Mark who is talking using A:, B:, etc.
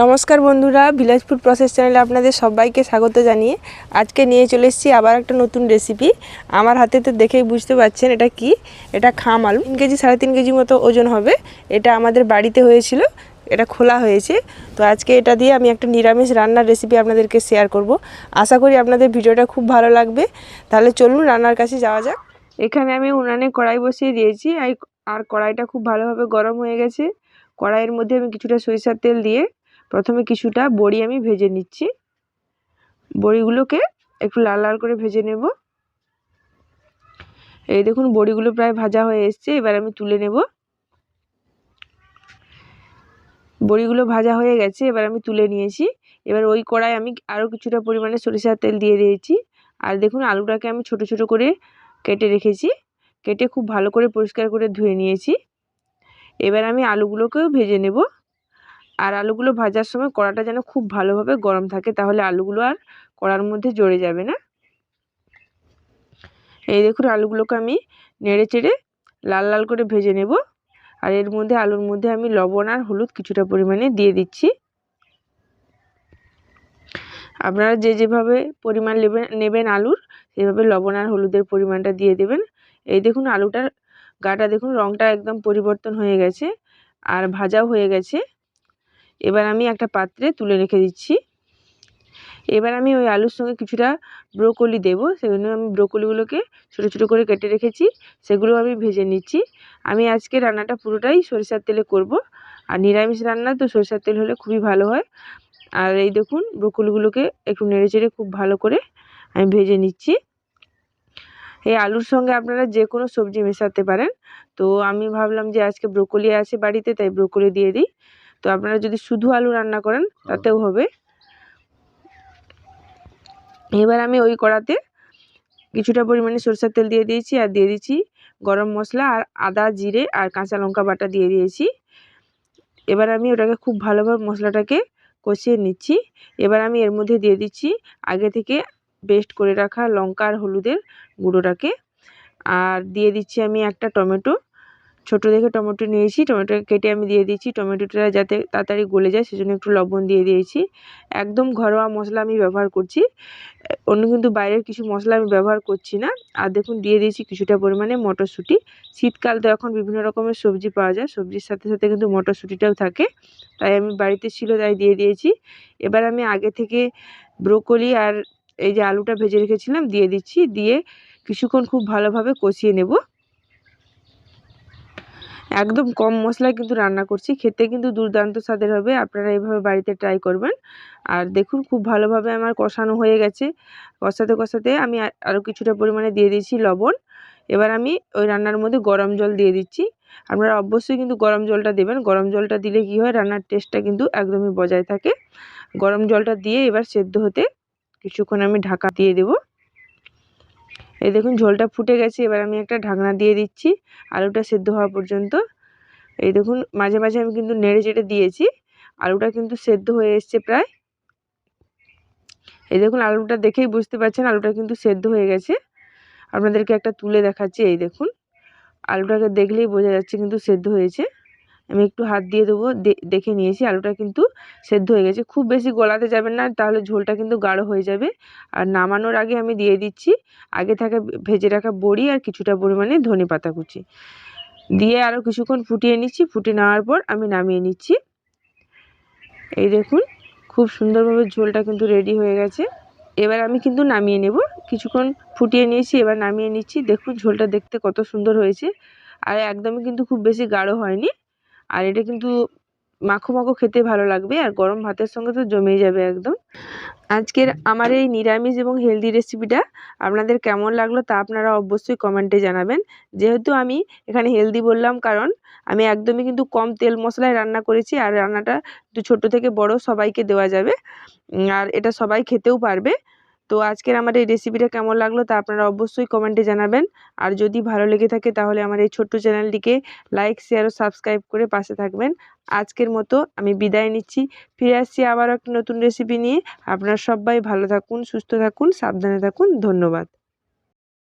A: নমস্কার বন্ধুরা village food process চ্যানেলে আপনাদের সবাইকে স্বাগত জানিয়ে আজকে নিয়ে চলে এসেছি আবার একটা নতুন রেসিপি আমার হাতে তো দেখেই বুঝতে পারছেন এটা কি? এটা খাম আলু। তিন কেজি, সাড়ে তিন কেজি মতো ওজন হবে। এটা আমাদের বাড়িতে হয়েছিল, এটা খোলা হয়েছে। তো আজকে এটা দিয়ে আমি একটা নিরামিষ রান্নার রেসিপি আপনাদেরকে শেয়ার করব। আশা করি আপনাদের ভিডিওটা খুব ভালো লাগবে। তাহলে চলুন রান্নার কাছে যাওয়া যাক। এখানে আমি উনানে কড়াই বসিয়ে দিয়েছি। আর কড়াইটা খুব ভালোভাবে গরম হয়ে গেছে। কড়াইয়ের মধ্যে আমি কিছুটা সরিষার তেল দিয়ে প্রথমে কিছুটা বড়ি আমি ভেজে নিচ্ছি। বড়িগুলোকে একটু লাল লাল করে ভেজে নেব। এই দেখুন, বড়িগুলো প্রায় ভাজা হয়ে এসছে, এবার আমি তুলে নেব। বড়িগুলো ভাজা হয়ে গেছে, এবার আমি তুলে নিয়েছি। এবার ওই কড়াই আমি আরও কিছুটা পরিমাণে সরিষার তেল দিয়ে দিয়েছি। আর দেখুন, আলুটাকে আমি ছোট ছোট করে কেটে রেখেছি। কেটে খুব ভালো করে পরিষ্কার করে ধুয়ে নিয়েছি। এবার আমি আলুগুলোকেও ভেজে নেব। আর আলুগুলো ভাজার সময় কড়াটা যেন খুব ভালোভাবে গরম থাকে, তাহলে আলুগুলো আর কড়ার মধ্যে জড়ে যাবে না। এই দেখুন আলুগুলোকে আমি নেড়ে চেড়ে লাল লাল করে ভেজে নেব। আর এর মধ্যে আলুর মধ্যে আমি লবণ আর হলুদ কিছুটা পরিমাণে দিয়ে দিচ্ছি। আপনারা যে যেভাবে পরিমাণ নেবেন নেবেন আলুর, সেভাবে লবণ আর হলুদের পরিমাণটা দিয়ে দেবেন। এই দেখুন আলুটার গাটা দেখুন রঙটা একদম পরিবর্তন হয়ে গেছে, আর ভাজাও হয়ে গেছে। এবার আমি একটা পাত্রে তুলে রেখে দিচ্ছি। এবার আমি ওই আলুর সঙ্গে কিছুটা ব্রোকলি দেবো। সেজন্য আমি ব্রোকলিগুলোকে ছোটো ছোটো করে কেটে রেখেছি। সেগুলো আমি ভেজে নিচ্ছি। আমি আজকে রান্নাটা পুরোটাই সরিষার তেলে করব। আর নিরামিষ রান্না তো সরিষার তেল হলে খুবই ভালো হয়। আর এই দেখুন, ব্রোকলিগুলোকে একটু নেড়ে চেড়ে খুব ভালো করে আমি ভেজে নিচ্ছি। এই আলুর সঙ্গে আপনারা যে কোনো সবজি মেশাতে পারেন। তো আমি ভাবলাম যে আজকে ব্রোকলি আছে বাড়িতে, তাই ব্রোকলি দিয়ে দিই। তো আপনারা যদি শুধু আলু রান্না করেন তাতেও হবে। এবার আমি ওই কড়াতে কিছুটা পরিমাণে সরষের তেল দিয়ে দিয়েছি আর দিয়ে দিচ্ছি গরম মশলা আর আদা জিরে আর কাঁচা লঙ্কা বাটা দিয়ে দিয়েছি। এবার আমি ওটাকে খুব ভালোভাবে মশলাটাকে কষিয়ে নিচ্ছি। এবার আমি এর মধ্যে দিয়ে দিচ্ছি আগে থেকে পেস্ট করে রাখা লঙ্কা আর হলুদের গুঁড়োটাকে। আর দিয়ে দিচ্ছি আমি একটা টমেটো। ছোট দেখে টমেটো নিয়েছি, টমেটো কেটে আমি দিয়ে দিয়েছি। টমেটোটা যাতে তাড়াতাড়ি গলে যায়, সেজন্য একটু লবণ দিয়ে দিয়েছি। একদম ঘরোয়া মশলা আমি ব্যবহার করছি। অন্য কিন্তু বাইরের কিছু মশলা আমি ব্যবহার করছি না। আর দেখুন, দিয়ে দিয়েছি কিছুটা পরিমাণে মটরশুঁটি। শীতকাল তো এখন বিভিন্ন রকমের সবজি পাওয়া যায়, সবজির সাথে সাথে কিন্তু মটরশুঁটিটাও থাকে। তাই আমি বাড়িতে ছিল, তাই দিয়ে দিয়েছি। এবার আমি আগে থেকে ব্রোকলি আর এই যে আলুটা ভেজে রেখেছিলাম, দিয়ে দিচ্ছি। দিয়ে কিছুক্ষণ খুব ভালোভাবে কষিয়ে নেব। একদম কম মশলায় কিন্তু রান্না করছি। খেতে কিন্তু দুর্দান্ত স্বাদের হবে, আপনারা এইভাবে বাড়িতে ট্রাই করবেন। আর দেখুন, খুব ভালোভাবে আমার কষানো হয়ে গেছে। কষাতে কষাতে আমি আরও কিছুটা পরিমাণে দিয়ে দিয়েছি লবণ। এবার আমি ওই রান্নার মধ্যে গরম জল দিয়ে দিচ্ছি। আপনারা অবশ্যই কিন্তু গরম জলটা দেবেন। গরম জলটা দিলে কী হয়, রান্নার টেস্টটা কিন্তু একদমই বজায় থাকে। গরম জলটা দিয়ে এবার সেদ্ধ হতে কিছুক্ষণ আমি ঢাকা দিয়ে দেবো। এই দেখুন, ঝোলটা ফুটে গেছে। এবার আমি একটা ঢাকনা দিয়ে দিচ্ছি, আলুটা সেদ্ধ হওয়া পর্যন্ত। এই দেখুন, মাঝে মাঝে আমি কিন্তু নেড়ে চেড়ে দিয়েছি। আলুটা কিন্তু সেদ্ধ হয়ে এসছে প্রায়। এই দেখুন, আলুটা দেখেই বুঝতে পারছেন, আলুটা কিন্তু সেদ্ধ হয়ে গেছে। আপনাদেরকে একটা তুলে দেখাচ্ছি, এই দেখুন। আলুটাকে দেখলেই বোঝা যাচ্ছে কিন্তু সেদ্ধ হয়েছে। আমি একটু হাত দিয়ে দেবো, দে, দেখে নিয়েছি, আলুটা কিন্তু সেদ্ধ হয়ে গেছে। খুব বেশি গলাতে যাবেন না, তাহলে ঝোলটা কিন্তু গাঢ় হয়ে যাবে। আর নামানোর আগে আমি দিয়ে দিচ্ছি আগে থাকা ভেজে রাখা বড়ি আর কিছুটা পরিমাণে ধনে পাতা কুচি। দিয়ে আরও কিছুক্ষণ ফুটিয়ে নিচ্ছি ফুটিয়ে নেওয়ার পর আমি নামিয়ে নিচ্ছি। এই দেখুন, খুব সুন্দরভাবে ঝোলটা কিন্তু রেডি হয়ে গেছে। এবার আমি কিন্তু নামিয়ে নেব। কিছুক্ষণ ফুটিয়ে নিয়েছি, এবার নামিয়ে নিচ্ছি। দেখুন, ঝোলটা দেখতে কত সুন্দর হয়েছে। আর একদমই কিন্তু খুব বেশি গাঢ় হয়নি। আর এটা কিন্তু মাখো মাখো খেতে ভালো লাগবে, আর গরম ভাতের সঙ্গে তো জমেই যাবে একদম। আজকের আমার এই নিরামিষ এবং হেলদি রেসিপিটা আপনাদের কেমন লাগল তা আপনারা অবশ্যই কমেন্টে জানাবেন। যেহেতু আমি এখানে হেলদি বললাম, কারণ আমি একদমই কিন্তু কম তেল মশলায় রান্না করেছি, আর রান্নাটা ছোটো থেকে বড় সবাইকে দেওয়া যাবে। আর এটা সবাই খেতেও পারবে। তো আজকের আমার এই রেসিপিটা কেমন লাগল তা আপনারা অবশ্যই কমেন্টে জানাবেন। আর যদি ভালো লেগে থাকে তাহলে আমার এই ছোট্ট চ্যানেলটিকে লাইক শেয়ার ও সাবস্ক্রাইব করে পাশে থাকবেন। আজকের মতো আমি বিদায় নিচ্ছি। ফিরে আসছি আবার একটা নতুন রেসিপি নিয়ে। আপনারা সবাই ভালো থাকুন, সুস্থ থাকুন, সাবধানে থাকুন। ধন্যবাদ।